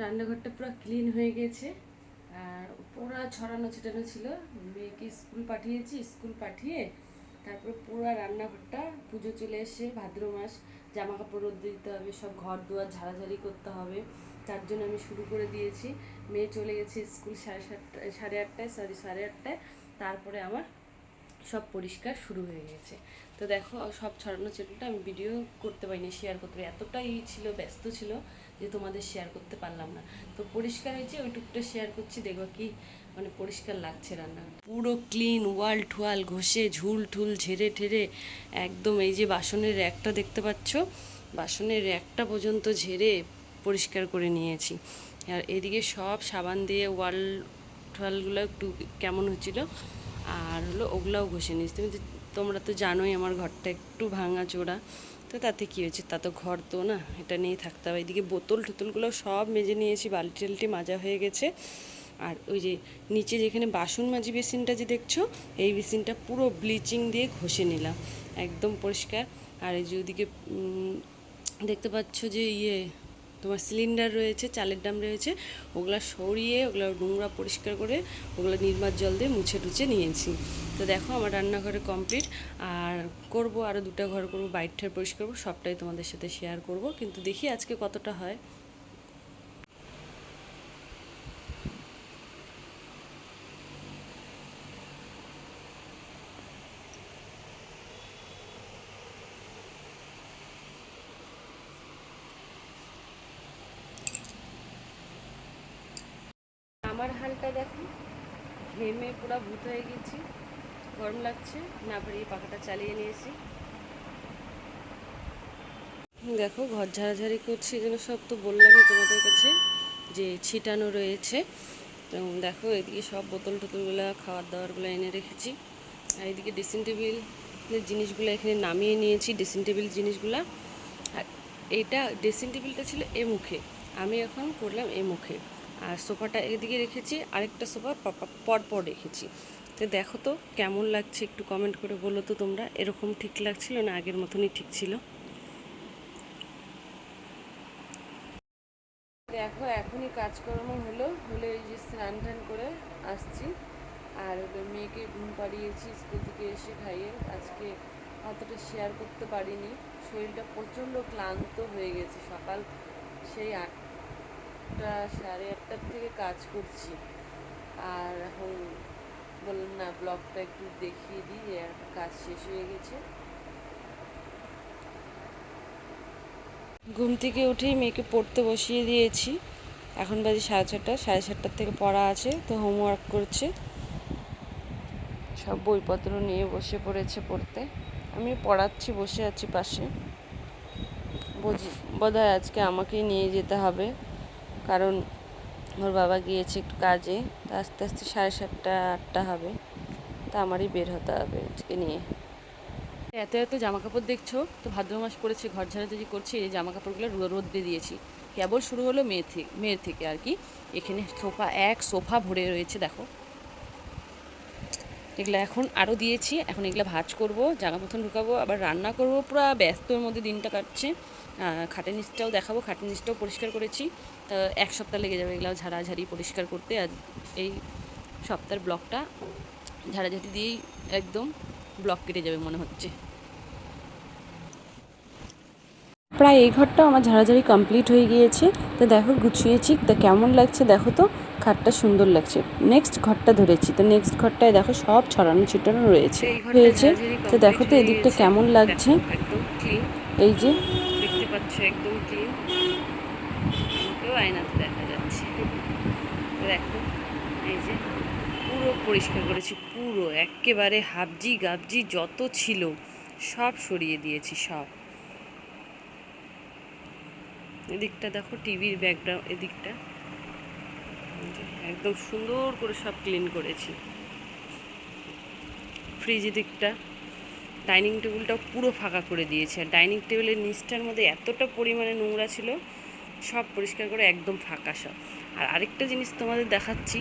রান্নাঘরটা পুরো ক্লিন হয়ে গেছে। আর পুরো ছড়ানো ছিটানো ছিল। মেয়েকে স্কুল পাঠিয়েছি, স্কুল পাঠিয়ে তারপরে পুরো রান্নাঘরটা, পুজো চলে এসে ভাদ্র মাস জামা কাপড় রোদ দিতে হবে, সব ঘর দুয়ার ঝাড়াঝাড়ি করতে হবে। তার জন্য আমি শুরু করে দিয়েছি। মেয়ে চলে গেছে স্কুল সাড়ে সাতটা সাড়ে আটটায় সরি সাড়ে আটটায়। তারপরে আমার সব পরিষ্কার শুরু হয়ে গেছে। তো দেখো, সব ছড়ানো চ্যানেলটা আমি ভিডিও করতে পারিনি শেয়ার করতে পারি এতটাই ছিল, ব্যস্ত ছিল যে তোমাদের শেয়ার করতে পারলাম না। তো পরিষ্কার হয়েছে ওইটুকুটা শেয়ার করছি, দেখো কি মানে পরিষ্কার লাগছে রান্না। পুরো ক্লিন ওয়াল ঠোয়াল ঘষে, ঝুল ঠুল ঝেড়ে ঠেড়ে, একদম এই যে বাসনের র্যাকটা দেখতে পাচ্ছ, বাসনের র্যাকটা পর্যন্ত ঝেড়ে পরিষ্কার করে নিয়েছি। আর এদিকে সব সাবান দিয়ে ওয়াল ঠোয়ালগুলো একটু কেমন হচ্ছিল আর হলো ওগুলাও ঘষে নিয়েছি। তুমি তোমরা তো জানোই আমার ঘরটা একটু ভাঙা চোরা, তো তাতে কী হয়েছে? তা তো ঘর তো না, এটা নিয়েই থাকতে হবে। এদিকে বোতল টোতলগুলো সব মেজে নিয়েছি, বালতি টালটি মাজা হয়ে গেছে। আর ওই যে নিচে যেখানে বাসন মাজি বেসিনটা যে দেখছ, এই বেসিনটা পুরো ব্লিচিং দিয়ে ঘষে নিলাম। একদম পরিষ্কার। আর এই যে ওদিকে দেখতে পাচ্ছ যে ইয়ে তোমার সিলিন্ডার রয়েছে, চালের ড্রাম রয়েছে। ওগুলো সরিয়ে, ওগুলো নোংরা পরিষ্কার করে, ওগুলো নির্মার জল দিয়ে মুছে টুছে নিয়েছি। তো দেখো আমার রান্নাঘরে কমপ্লিট আর করব আরও দুটা ঘর করব, বাইরটার পরিষ্কার করব, সবটাই তোমাদের সাথে শেয়ার করব। কিন্তু দেখি আজকে কতটা হয়। আমার হালটা দেখো। ঘেমে পুরো ভূত হয়ে গেছি। গরম লাগছে। না পারিয়ে পাখাটা চালিয়ে নিয়েছি। দেখো, ঘর ঝাড়াঝাড়ি করছি যেন সব তো বললামই তোমাদের কাছে যে ছিটানো রয়েছে। দেখো, এদিকে সব বোতল টোতলগুলো খাবার দাবারগুলো এনে রেখেছি। আর এদিকে ড্রেসিং টেবিল জিনিসগুলো এখানে নামিয়ে নিয়েছি ড্রেসিং টেবিল জিনিসগুলো। আর এইটা ড্রেসিং টেবিলটা ছিল এ মুখে। আমি এখন করলাম এ মুখে। আর সোফাটা এদিকে রেখেছি, আরেকটা সোফা পর পর রেখেছি। তো দেখো তো কেমন লাগছে একটু কমেন্ট করে বলো তো তোমরা। এরকম ঠিক লাগছিল না আগের মতনই ঠিক ছিল? দেখো এখনই কাজকর্ম হলো, হলে এই যে স্নান টান করে আসছি। আর মেয়েকে ঘুম পাড়িয়েছি, স্কুল থেকে এসে খাইয়ে। আজকে অতটা শেয়ার করতে পারিনি। শরীরটা প্রচণ্ড ক্লান্ত হয়ে গেছে সকাল সেই আটটা সাড়ে আটটার থেকে কাজ করছি। আর এখন বললাম না ব্লগটা একটু দেখিয়ে দিই যে কাজ শেষ হয়ে গেছে। ঘুম থেকে উঠেই মেয়েকে পড়তে বসিয়ে দিয়েছি। এখন বাজে সাড়ে ছটা সাড়ে সাতটার থেকে পড়া আছে, তো হোমওয়ার্ক করছে। সব বইপত্র নিয়ে বসে পড়েছে পড়তে। আমি পড়াচ্ছি, বসে আছি পাশে। বুঝি বোধহয় আজকে আমাকেই নিয়ে যেতে হবে। কারণ ওর বাবা গিয়েছে একটু কাজে, তা আস্তে আস্তে সাড়ে সাতটা, আটটা হবে। তা আমারই বের হতে হবে আজকে নিয়ে। এত এত জামা কাপড় দেখছ? তো ভাদ্র মাস পড়েছে, ঘর ঝাড়াঝাড়ি করছি, এই জামা কাপড়গুলো রো- রোদ্রে দিয়েছি। কেবল শুরু হলো মেয়ে থেকে মেয়ের থেকে আর কি। এখানে সোফা, এক সোফা ভরে রয়েছে, দেখো। এগুলো এখন আরও দিয়েছি, এখন এগুলো ভাজ করব জামা মতন ঢুকাবো, আবার রান্না করব, পুরো ব্যস্তর মধ্যে দিনটা কাটছে। খাটের নিচটাও দেখাবো খাটের নিচটাও পরিষ্কার করেছি। তা এক সপ্তাহ লেগে যাবে এগুলো ঝাড়াঝাড়ি পরিষ্কার করতে আর এই সপ্তাহের ব্লকটা ঝাড়াঝাড়ি দিয়েই একদম ব্লক কেটে যাবে মনে হচ্ছে। প্রায় এই ঘরটাও আমার ঝাড়াঝাড়ি কমপ্লিট হয়ে গিয়েছে। তো দেখো গুছিয়েছি তো কেমন লাগছে দেখো তো? খাটটা সুন্দর লাগছে। নেক্সট ঘরটা ধরেছি। তো নেক্সট ঘরটায় দেখো সব ছড়ানো ছিটানো রয়েছে। হয়েছে। তো দেখো তো এদিকটা কেমন লাগছে? এই যে দেখতে পাচ্ছ আয়নাতে দেখা যাচ্ছে। দেখো, এই যে পুরো পরিষ্কার করেছি, পুরো, একেবারে হাবজি গাবজি যত ছিল, সব সরিয়ে দিয়েছি, সব। এদিকটা দেখো টিভির ব্যাকগ্রাউন্ড, এদিকটা। একদম সুন্দর করে সব ক্লিন করেছি। ফ্রিজ দিকটা ডাইনিং টেবিলটাও পুরো ফাঁকা করে দিয়েছে। আর ডাইনিং টেবিলের নিচটার মধ্যে এতটা পরিমাণে নোংরা ছিল সব পরিষ্কার করে একদম ফাঁকা সব। আর আরেকটা জিনিস তোমাদের দেখাচ্ছি,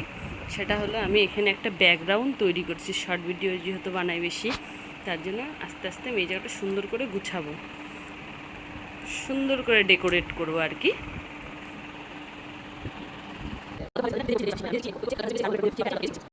সেটা হলো আমি এখানে একটা ব্যাকগ্রাউন্ড তৈরি করছি শর্ট ভিডিও যেহেতু বানাই বেশি, তার জন্য আস্তে আস্তে আমি এই জায়গাটা সুন্দর করে গুছাবো। সুন্দর করে ডেকোরেট করব আর কি।